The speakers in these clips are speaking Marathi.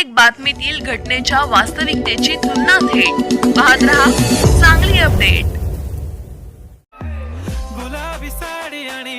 प्रत्येक बातमीतील घटनेच्या वास्तविकतेची तुलना थेट. पाहत रहा चांगली अपडेट. गुलाबी साडी आणि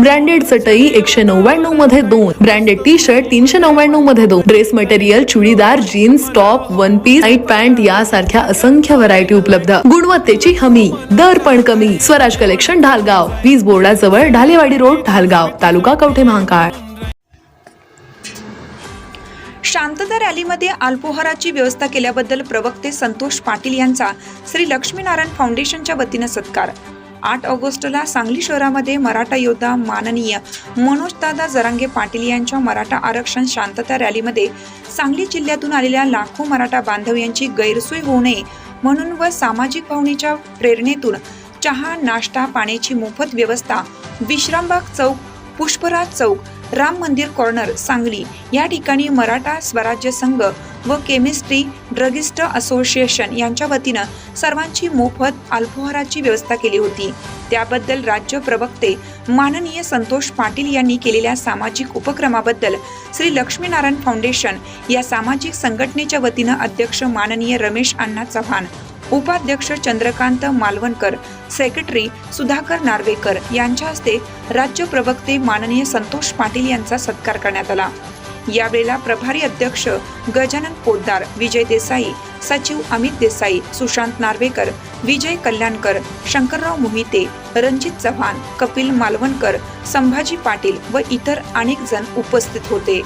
ब्रँडेड चटई एकशे नव्याण्णवमध्ये दोन ब्रँडेड टी शर्ट तीनशे नव्याण्णवमध्ये दोन. Dress material churidar jeans top one piece night pant यासारख्या असंख्य व्हरायटी उपलब्ध. गुणवत्तेची हमी दर पण कमी. स्वराज कलेक्शन ढालगाव. वीज बोर्डाजवळ ढालेवाडी रोड ढालगाव. तालुका कवठे महाकाळ? शांतता रॅलीमध्ये अल्पोहाराची व्यवस्था केल्याबद्दल प्रवक्ते संतोष पाटील यांचा श्री लक्ष्मीनारायण फाउंडेशनच्या वतीनं सत्कार. आठ ऑगस्टला सांगली शहरामध्ये मराठा योद्धा माननीय मनोजदादा जरांगे पाटील यांच्या मराठा आरक्षण शांतता रॅलीमध्ये सांगली जिल्ह्यातून आलेल्या लाखो मराठा बांधव यांची गैरसोय होऊ नये म्हणून व सामाजिक भावनेच्या प्रेरणेतून चहा नाश्ता पाण्याची मोफत व्यवस्था विश्रामबाग चौक पुष्पराज चौक राम मंदिर कॉर्नर सांगली. या ठिकाणी मराठा स्वराज्य संघ व केमिस्ट्री ड्रगिस्ट असोसिएशन यांच्या वतीनं सर्वांची मोफत अल्पोहाराची व्यवस्था केली होती. त्याबद्दल राज्य प्रवक्ते माननीय संतोष पाटील यांनी केलेल्या सामाजिक उपक्रमाबद्दल श्री लक्ष्मीनारायण फाउंडेशन या सामाजिक संघटनेच्या वतीनं अध्यक्ष माननीय रमेश अण्णा चव्हाण उपाध्यक्ष चंद्रकांत मालवणकर सेक्रेटरी सुधाकर नार्वेकर यांच्या हस्ते राज्य प्रवक्ते माननीय संतोष पाटील यांचा सत्कार करण्यात आला. यावेळेला प्रभारी अध्यक्ष गजानन पोद्दार विजय देसाई सचिव अमित देसाई सुशांत नार्वेकर विजय कल्याणकर शंकरराव मोहिते रणजित चव्हाण कपिल मालवणकर संभाजी पाटील व इतर अनेक जण उपस्थित होते.